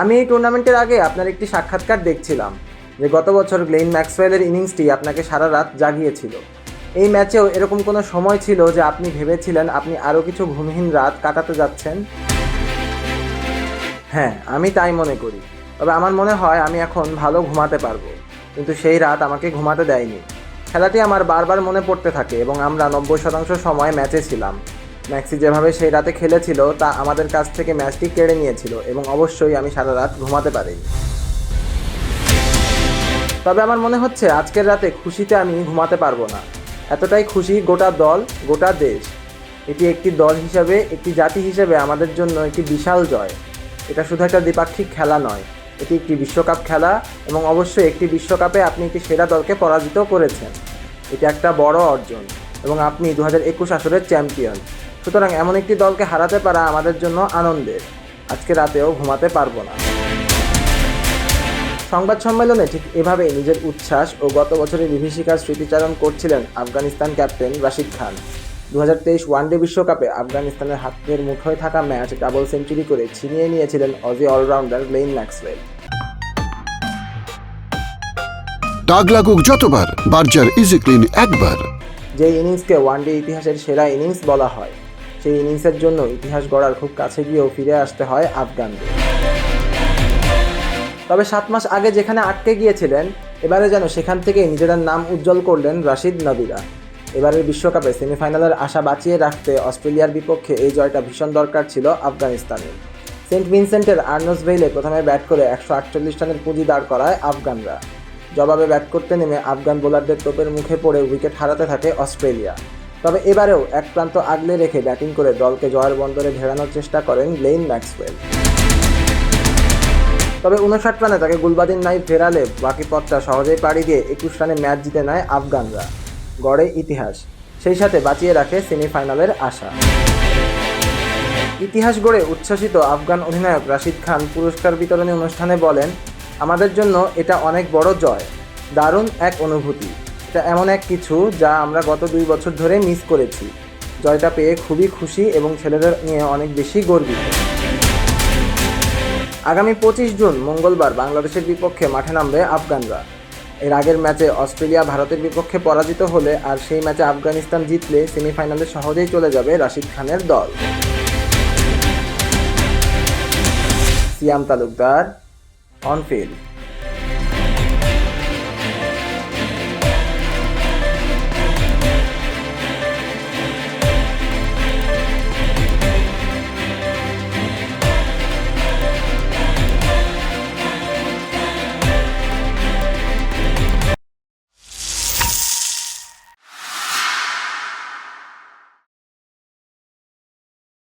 আমি এই টুর্নামেন্টের আগে আপনার একটি সাক্ষাৎকার দেখছিলাম যে গত বছর গ্লেইন ম্যাক্সওয়েলের ইনিংসটি আপনাকে সারা রাত জাগিয়েছিল। এই ম্যাচেও এরকম কোনো সময় ছিল যে আপনি ভেবেছিলেন আপনি আরও কিছু ঘুমহীন রাত কাটাতে যাচ্ছেন? হ্যাঁ আমি তাই মনে করি। তবে আমার মনে হয় আমি এখন ভালো ঘুমাতে পারব। কিন্তু সেই রাত আমাকে ঘুমাতে দেয়নি। খেলাটি আমার বারবার মনে পড়তে থাকে এবং আমরা নব্বই শতাংশ সময় ম্যাচে ছিলাম। ম্যাক্সি যেভাবে সেই রাতে খেলেছিল, তা আমাদের কাছ থেকে ম্যাচটি কেড়ে নিয়েছিল এবং অবশ্যই আমি সারা রাত ঘুমাতে পারিনি তবে আমার মনে হচ্ছে আজকের রাতে খুশিতে আমি ঘুমাতে পারব না। এতটাই খুশি গোটা দল, গোটা দেশ। এটি একটি দল হিসাবে, একটি জাতি হিসেবে আমাদের জন্য একটি বিশাল জয়। এটা শুধু একটা দ্বিপাক্ষিক খেলা নয়, এটি একটি বিশ্বকাপ খেলা এবং অবশ্যই একটি বিশ্বকাপে আপনি একটি সেরা দলকে পরাজিত করেছেন। এটি একটা বড় অর্জন এবং আপনি দু হাজার একুশ আসরের চ্যাম্পিয়ন। সুতরাং এমন একটি দলকে হারাতে পারা আমাদের জন্য আনন্দের। আজকে রাতেও ঘুমাতে পারব না। সংবাদ সম্মেলনে ঠিক এভাবেই নিজের উচ্ছ্বাস ও গত বছরের বিভীষিকার স্মৃতিচারণ করছিলেন আফগানিস্তান ক্যাপ্টেন রাশিদ খান। দু হাজার তেইশ ওয়ানডে বিশ্বকাপে আফগানিস্তানের হাতের মুঠোয় থাকা ম্যাচ ডাবল সেঞ্চুরি করে ছিনিয়ে নিয়েছিলেন অজি অলরাউন্ডার লেইন ম্যাক্সওয়েল। দাগ লাগুক যতবার বার্জার ইজি ক্লিন একবার। যে ইনিংসকে ওয়ানডে ইতিহাসের সেরা ইনিংস বলা হয়। সেই ইনিংসের জন্য ইতিহাস গড়ার খুব কাছে গিয়েও ফিরে আসতে হয় আফগানদের। তবে সাত মাস আগে যেখানে আটকে গিয়েছিলেন, এবারে যেন সেখান থেকে নিজেদের নাম উজ্জ্বল করলেন রাশিদ নবীরা। এবারের বিশ্বকাপে সেমিফাইনালের আশা বাঁচিয়ে রাখতে অস্ট্রেলিয়ার বিপক্ষে এই জয়টা ভীষণ দরকার ছিল আফগানিস্তানের। সেন্ট ভিনসেন্টের আর্নস ভেইলে প্রথমে ব্যাট করে একশো আটচল্লিশ রানের পুঁজি দাঁড় করায় আফগানরা। জবাবে ব্যাট করতে নেমে আফগান বোলারদের তোপের মুখে পড়ে উইকেট হারাতে থাকে অস্ট্রেলিয়া। তবে এবারেও এক প্রান্ত আগলে রেখে ব্যাটিং করে দলকে জয়ের বন্দরে ভেড়ানোর চেষ্টা করেন লেইন ম্যাক্সওয়েল। তবে উনষাট রানে তাকে গুলবাদিন নাই ফেরালে বাকি পথটা সহজেই পাড়ি দিয়ে একুশ রানে ম্যাচ জিতে নেয় আফগানরা। গড়ে ইতিহাস, সেই সাথে বাঁচিয়ে রাখে সেমিফাইনালের আশা। ইতিহাস গড়ে উচ্ছ্বসিত আফগান অধিনায়ক রাশিদ খান পুরস্কার বিতরণী অনুষ্ঠানে বলেন, আমাদের জন্য এটা অনেক বড় জয়, দারুণ এক অনুভূতি। এমন এক কিছু যা আমরা গত দুই বছর ধরে মিস করেছি, জয়টা পেয়ে খুবই খুশি এবং ছেলেদের নিয়ে অনেক বেশি গর্বিত। আগামী পঁচিশ জুন মঙ্গলবার বাংলাদেশের বিপক্ষে মাঠে নামবে আফগানরা। এর আগের ম্যাচে অস্ট্রেলিয়া ভারতের বিপক্ষে পরাজিত হলে আর সেই ম্যাচে আফগানিস্তান জিতলে সেমিফাইনালে সহজেই চলে যাবে রাশিদ খানের দল। সিয়াম তালুকদার অন ফিল্ড